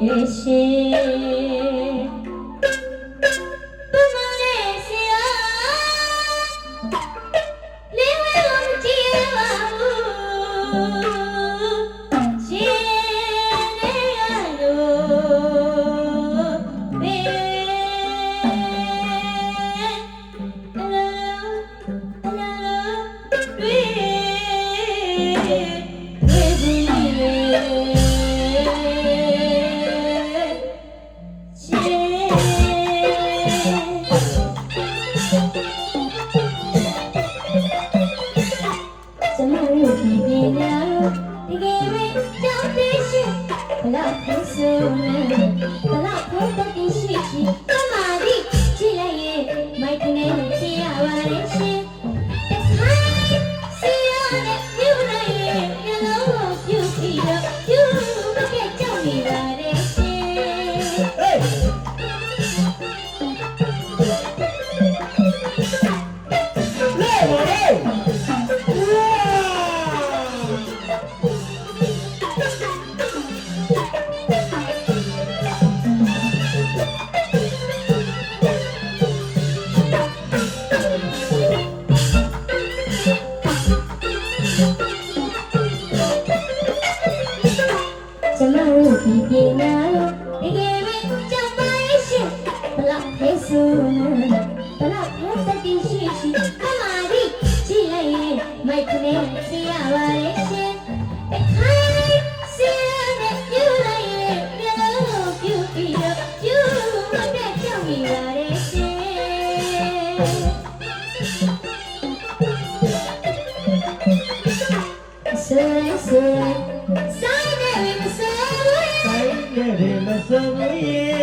也行 응. လေးသိရပါလေရှင်တစ်ခါစီရနဲ့ယူလိုက်ရင်မျက်လုံးကိုပြူပြီးတော့ယူတော့တဲ့ကြောက်မိပါလေရှင်ဆွေဆွေဆိုင်နဲ့မဆွေဆိုင်နဲ့မဆွေ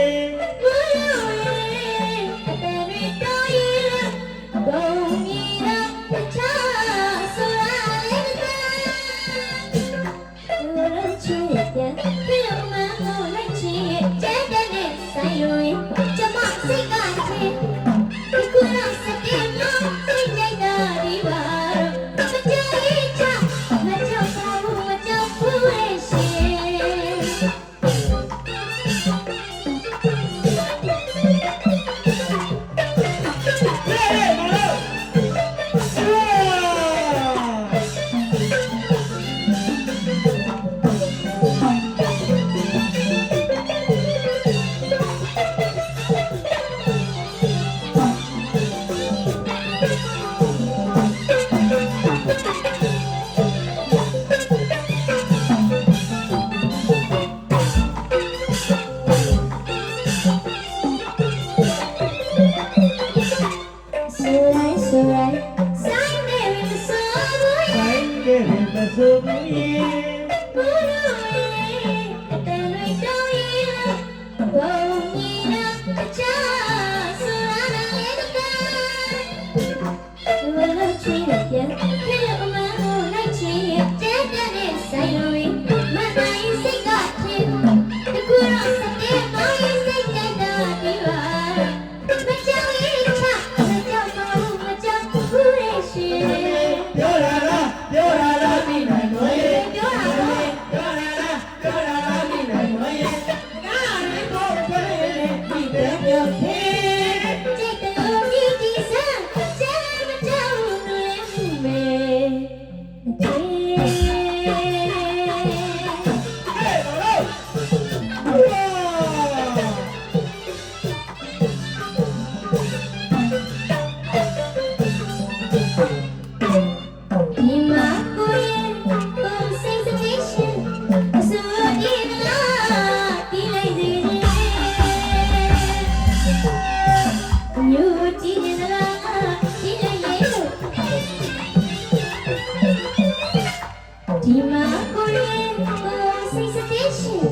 ဒီမှာကိုရီးယားမှာစိတ်စတေးရှင်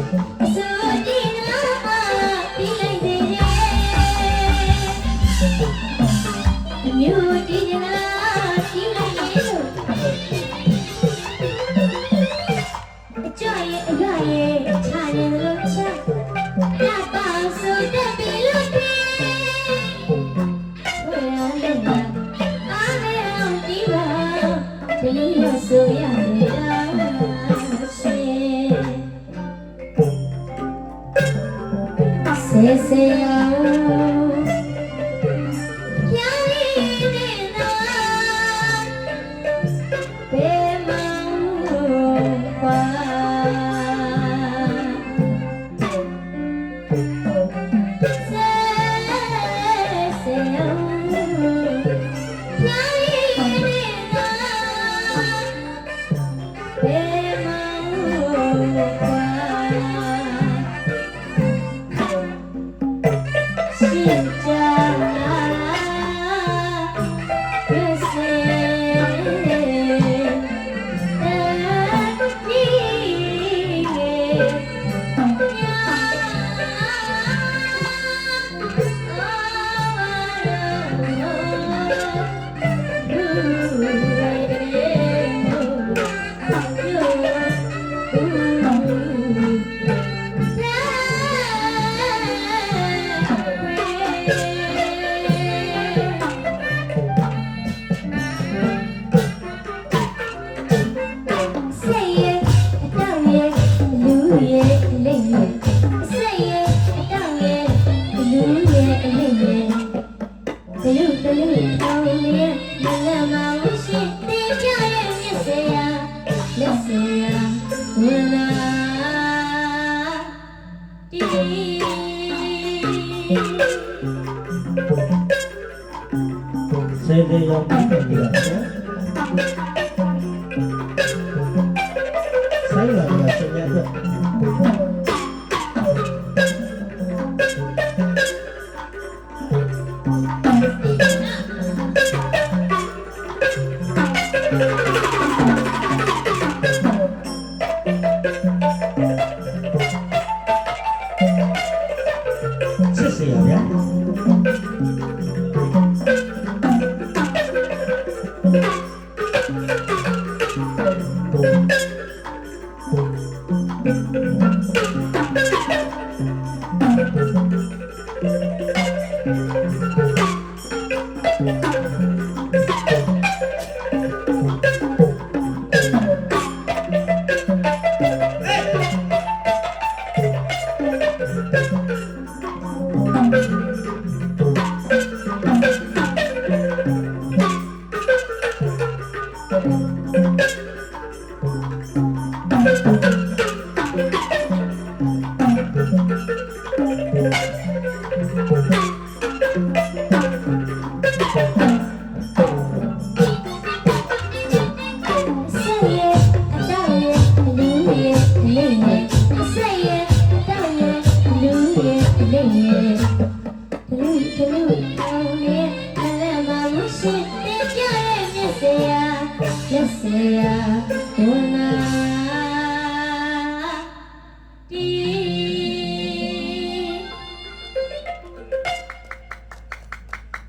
ဆိုဒီနာမှာပြလိုက်တယ်မြို့ဒီနာပြလိုက်တယ်လို့အကြရဲ့အရရဲ့ခြားတယ်လို့ စေစေယော ရှိကြ ဆို Yeah.